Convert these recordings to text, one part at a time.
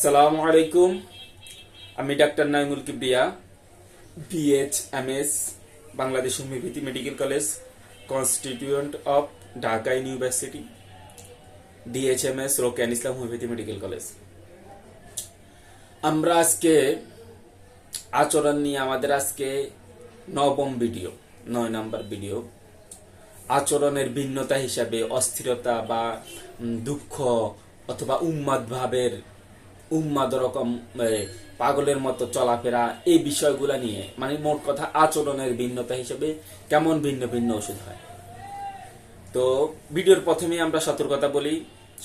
সালামু আলাইকুম। আমি doctor Naimul Kibria B H M S Bangladesh homeopathy medical college, constituent of Dhaka university DHMS Roken Islam homeopathy medical college. আমরা আজকে আচরণ নিয়ে আমাদের আজকে নবম ভিডিও, নয় নাম্বার ভিডিও। আচরণের ভিন্নতা হিসাবে অস্থিরতা বা দুঃখ অথবা উন্মাদ ভাবের উন্মাদ রকম পাগলের মতো চলাফেরা, এই বিষয়গুলো নিয়ে মানে মোট কথা আচরণের ভিন্নতা হিসেবে কেমন ভিন্ন ভিন্ন ওষুধ হয়। তো ভিডিওর প্রথমেই আমরা সতর্কতা বলি,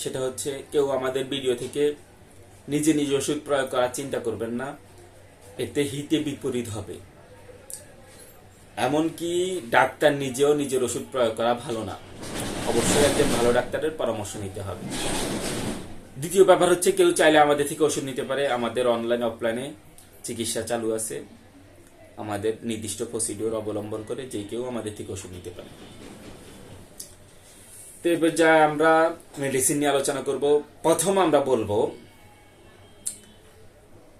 সেটা হচ্ছে কেউ আমাদের ভিডিও থেকে নিজে নিজে ওষুধ প্রয়োগ করার চিন্তা করবেন না, এতে হিতে বিপরীত হবে। এমনকি ডাক্তার নিজেও নিজের ওষুধ প্রয়োগ করা ভালো না। অবশ্যই একজন ভালো ডাক্তারের পরামর্শ নিতে হবে। দ্বিতীয় ব্যাপার হচ্ছে কেউ চাইলে আমাদের থেকে ওষুধ নিতে পারে। আমাদের অনলাইন অফলাইনে চিকিৎসা চালু আছে। আমাদের নির্দিষ্ট প্রসিডিওর অবলম্বন করে যে কেউ আমাদের থেকে ওষুধ নিতে পারে। তো এবার যা আমরা মেডিসিন নিয়ে আলোচনা করব। প্রথম আমরা বলব,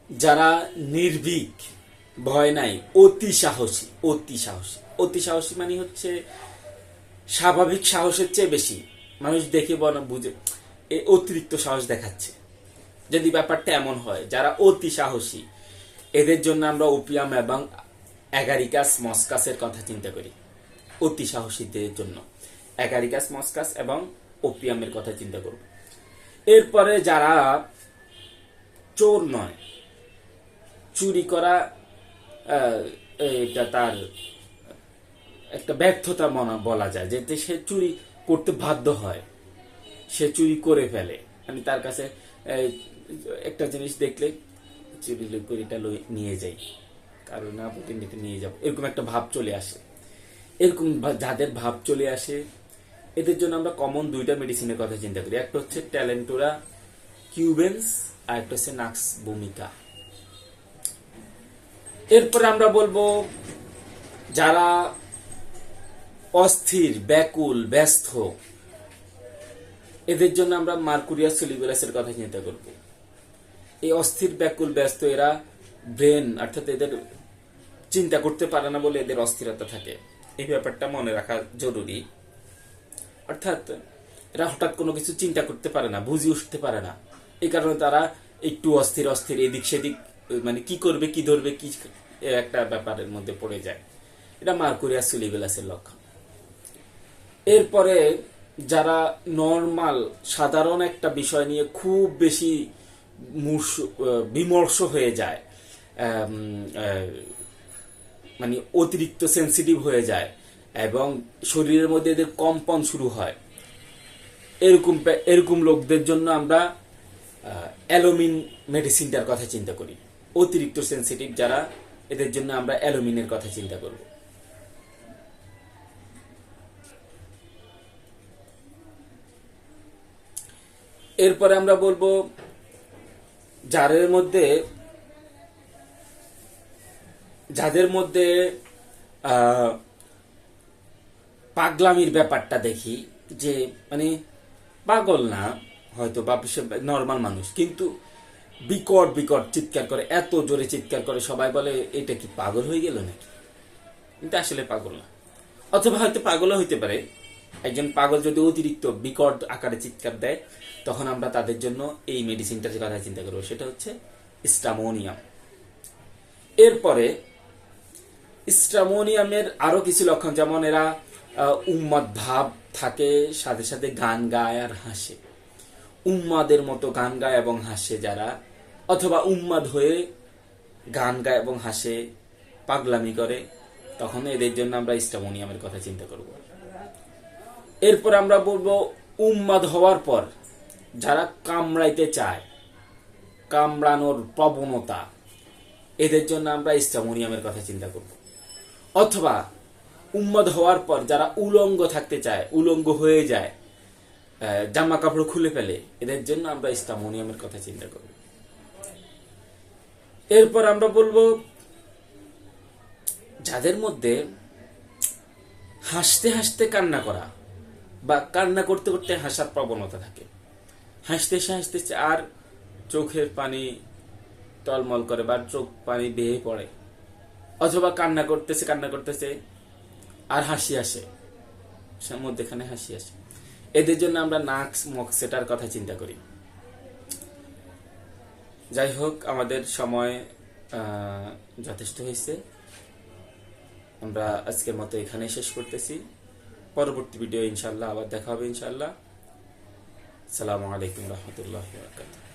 যারা নির্ভীক, ভয় নাই, অতি সাহসী অতি সাহসী। অতি সাহসী মানে হচ্ছে, স্বাভাবিক সাহসের চেয়ে বেশি। মানুষ দেখে বুঝে অতিরিক্ত সাহস দেখাচ্ছে। যদি ব্যাপারটা এমন হয়, যারা অতি সাহসী, এদের জন্য আমরা ওপিয়াম এবং অ্যাগারিকাস মস্কাসের কথা চিন্তা করি। অতি সাহসীদের জন্য। অ্যাগারিকাস মস্কাস এবং ওপিয়ামের কথা চিন্তা করব। এরপরে যারা চোর নয়, চুরি করা এটা তার একটা ব্যর্থতা মনে বলা যায়, যেতে সে চুরি করতে বাধ্য হয়। সে চুরি করে ফেলে। আমি তার কাছে একটা জিনিস দেখলে চুরি এটা নিয়ে যাই। কারণ না প্রতিনিধিকে নিয়ে যাব। এরকম একটা ভাব চলে আসে। এরকম যাদের ভাব চলে আসে, এদের জন্য আমরা কমন দুইটা মেডিসিনের কথা চিন্তা করি। একটা হচ্ছে ট্যালেন্টোরা কিউবেন্স আর একটা হচ্ছে নাক্স ভূমিকা এরপরে আমরা বলব, যারা অস্থির, ব্যাকুল, ব্যস্ত এদের জন্য আমরা মার্কুরিয়া সলিবুলাসের কথা চিন্তা করব। এই অস্থির ব্যাকুল ব্যস্ত এরা ব্রেন, অর্থাৎ এদের চিন্তা করতে পারে না বলে এদের অস্থিরতা থাকে। এই ব্যাপারটা মনে রাখা জরুরি। অর্থাৎ এরা হঠাৎ কোনো কিছু চিন্তা করতে পারে না, বুঝে উঠতে পারে না। এই কারণে তারা একটু অস্থির অস্থির, এদিক সেদিক মানে কি করবে, কি ধরবে, কি একটা ব্যাপারের মধ্যে পড়ে যায়। এটা মার্কুরিয়া সুলিবেলাসের লক্ষণ। এরপরে যারা নর্মাল সাধারণ একটা বিষয় নিয়ে খুব বেশি মূর্ষ- বিমর্ষ হয়ে যায় মানে অতিরিক্ত সেন্সিটিভ হয়ে যায় এবং শরীরের মধ্যে এদের কম্পন শুরু হয়। এরকম এরকম লোকদের জন্য আমরা অ্যালোমিন মেডিসিনটার কথা চিন্তা করি। অতিরিক্ত সেন্সিটিভ যারা, এদের জন্য আমরা অ্যালোমিনের কথা চিন্তা করব। এরপরে আমরা বলব যাদের মধ্যে যাদের মধ্যে পাগলামির ব্যাপারটা দেখি যে মানে পাগল না, হয়তো বা নর্মাল মানুষ, কিন্তু বিকট বিকট চিৎকার করে, এত জোরে চিৎকার করে সবাই বলে, এটা কি পাগল হয়ে গেল নাকি? কিন্তু আসলে পাগল না। অথবা হয়তো পাগলও হইতে পারে। একজন পাগল যদি অতিরিক্ত বিকট আকারে চিৎকার দেয় তখন আমরা তাদের জন্য এই মেডিসিনটার কথা চিন্তা করব সেটা হচ্ছে স্টামোনিয়াম এরপরে স্ট্রামোনিয়ামের আরও কিছু লক্ষণ যেমন এরা আহ, উন্মাদ ভাব থাকে সাথে সাথে গান গায় আর হাসে। উন্মাদের মতো গান গায় এবং হাসে যারা অথবা উন্মাদ হয়ে গান গায় এবং হাসে পাগলামি করে তখন এদের জন্য আমরা স্টামোনিয়ামের কথা চিন্তা করব। এরপর আমরা বলব উম্মাদ হওয়ার পর যারা কামড়াইতে চায়, কামড়ানোর প্রবণতা, এদের জন্য আমরা স্টামোনিয়ামের কথা চিন্তা করব। অথবা উম্মাদ হওয়ার পর যারা উলঙ্গ থাকতে চায়, উলঙ্গ হয়ে যায় জামা কাপড় খুলে ফেলে, এদের জন্য আমরা স্টামোনিয়ামের কথা চিন্তা করব। এরপর আমরা বলব যাদের মধ্যে হাসতে হাসতে কান্না করা বা কান্না করতে করতে হাসার প্রবণতা থাকে। হাসতে হাসতে আর চোখের পানি টলমল করে বা চোখ পানি বেয়ে পড়ে। অথবা কান্না করতেছে কান্না করতেছে, আর হাসি আসে। সে মধ্যেখানে হাসি আসে। এদের জন্য আমরা নাক মক সেটার কথা চিন্তা করি। যাই হোক, আমাদের সময় যথেষ্ট হয়েছে। আমরা আজকের মতো এখানে শেষ করতেছি। পরবর্তী ভিডিও ইনশাল্লাহ আবার দেখা হবে ইনশাল্লাহ সালামু আলাইকুম রহমতুল্লাহ বরকাতুহ।